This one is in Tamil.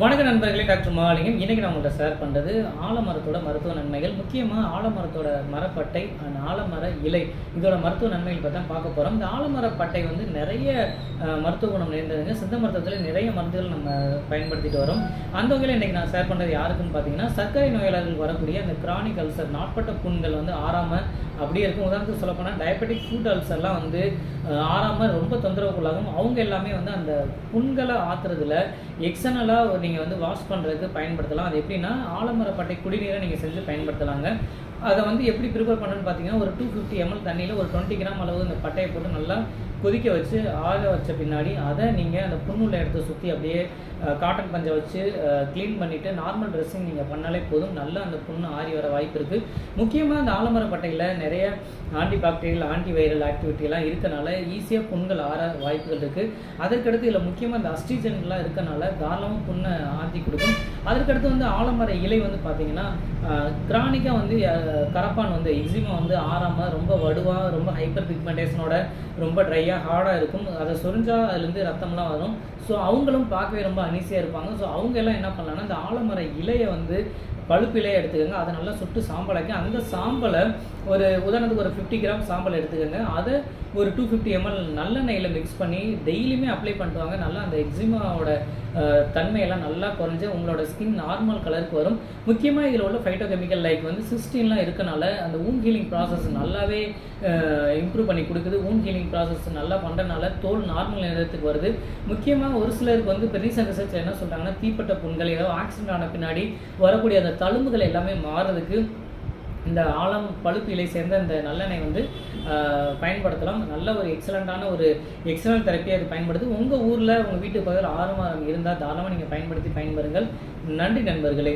வணக்க நண்பர்களே டாக்டர் மாலிங்கம். இன்னைக்கு நான் உங்கள்கிட்ட ஷேர் பண்ணுறது ஆலமரத்தோட மருத்துவ நன்மைகள் முக்கியமாக ஆலமரத்தோட மரப்பட்டை அண்ட் ஆலமர இலை. இதோட மருத்துவ நன்மைகள் பற்றி தான் பார்க்க போகிறோம் இந்த ஆலமர பட்டை வந்து நிறைய மருத்துவ குணம் நிறைந்ததுங்க. சித்த மருத்துவத்தில் நிறைய மருந்துகள் நம்ம பயன்படுத்திட்டு வரோம். அந்த வகையில் இன்றைக்கி நான் ஷேர் பண்ணுறது யாருக்குன்னு பார்த்தீங்கன்னா சர்க்கரை நோயாளர்கள் வரக்கூடிய அந்த கிரானிக் அல்சர் நாட்பட்ட புண்கள் வந்து ஆறாமல் அப்படியே இருக்கும். உதாரணத்துக்கு சொல்லப்போனால் டயபெட்டிக் ஃபுட் அல்சர்லாம் வந்து ஆறாமல் ரொம்ப தொந்தரவுக்குள்ளாகும். அவங்க எல்லாமே வந்து அந்த புண்களை ஆத்துறதுல ஒரு நீங்கள் வந்து வாஷ் பண்ணுறதுக்கு பயன்படுத்தலாம். அது எப்படின்னா ஆலமரப்பட்டை குடிநீரை நீங்கள் செஞ்சு பயன்படுத்தலாங்க. அதை வந்து எப்படி ப்ரிப்பேர் பண்ணணும்னு பார்த்தீங்கன்னா ஒரு டூ ஃபிஃப்டி எம்எல் தண்ணியில் ஒரு டுவெண்ட்டி கிராம் அளவு இந்த பட்டையை போட்டு நல்லா கொதிக்க வச்சு ஆக வச்ச பின்னாடி அதை நீங்கள் அந்த புண்ணுள்ள இடத்த சுற்றி அப்படியே காட்டன் பஞ்சை வச்சு க்ளீன் பண்ணிவிட்டு நார்மல் ட்ரெஸ்ஸிங் நீங்கள் பண்ணாலே போதும். நல்லா அந்த புண்ணு ஆறி வர வாய்ப்பு இருக்குது முக்கியமாக அந்த ஆலமரப்பட்டையில் நிறைய ஆன்டி பாக்டீரியல் ஆன்டி வைரல் ஆக்டிவிட்டிலாம் இருக்கனால ஈஸியாக புண்கள் ஆற வாய்ப்புகள் இருக்குது அதற்கடுத்து இதில் முக்கியமாக இந்த அஸ்டிஜன்லாம் இருக்கனால தாராளமாக புண்ணை ஆர்த்தி கொடுக்கும். அதற்கடுத்து வந்து ஆலமர இலை வந்து பார்த்தீங்கன்னா கிரானிக்காக வந்து கரப்பான் வந்து எக்ஸிமா வந்து ஆறாமல் ரொம்ப வடுவாக ரொம்ப ஹைப்பர் பிக்மெண்டேஷனோட ரொம்ப ட்ரையாக ஹார்டாக இருக்கும். அதை சொரிஞ்சா அதுலேருந்து ரத்தம்லாம் வரும். ஸோ அவங்களும் பார்க்கவே ரொம்ப அனீசியாக இருப்பாங்க. ஸோ அவங்க எல்லாம் என்ன பண்ணலாம்னா இந்த ஆலமர இலையை வந்து பழுப்பு எடுத்துக்கோங்க. அதை நல்லா சுட்டு சாம்பலாக்கி அந்த சாம்பலை ஒரு உதாரணத்துக்கு ஒரு ஃபிஃப்டி கிராம் சாம்பல் எடுத்துக்கோங்க. அதை ஒரு டூ ஃபிஃப்டி எம்எல் நல்லெண்ணெயில் மிக்ஸ் பண்ணி டெய்லியுமே அப்ளை பண்ணிட்டு வாங்க நல்லா அந்த எக்ஸிமாவோட தன்மையெல்லாம் நல்லா குறைஞ்சி உங்களோட ஸ்கின் நார்மல் கலருக்கு வரும். முக்கியமாக இதில் உள்ள ஃபைட்டோ கெமிக்கல் லைக் வந்து சிஸ்டின்லாம் இருக்கனால அந்த ஊன் ஹீலிங் ப்ராசஸ் நல்லாவே இம்ப்ரூவ் பண்ணி கொடுக்குது. ஊன் ஹீலிங் ப்ராசஸ் நல்லா பண்ணுறனால தோல் நார்மல் நேரத்துக்கு வருது. முக்கியமாக ஒரு சிலருக்கு வந்து இப்போ ரீசெண்ட் ரிசர்ச்சில் என்ன சொல்கிறாங்கன்னா தீப்பட்ட புண்கள் ஏதோ ஆக்சிடென்ட் ஆன பின்னாடி வரக்கூடிய அந்த தழும்புகள் எல்லாமே மாறுறதுக்கு இந்த ஆலம் பழுப்பு இலை சேர்ந்த இந்த நல்லெண்ணெய் வந்து பயன்படுத்தலாம். நல்ல ஒரு எக்ஸலண்ட்டான ஒரு எக்ஸலண்ட் தெரப்பியாக இது பயன்படுது உங்கள் ஊரில் உங்கள் வீட்டு பக்கத்தில் ஆறுமாரம் இருந்தால் தாராளமாக நீங்கள் பயன்படுத்தி பயன்பெறுங்கள். நன்றி நண்பர்களே.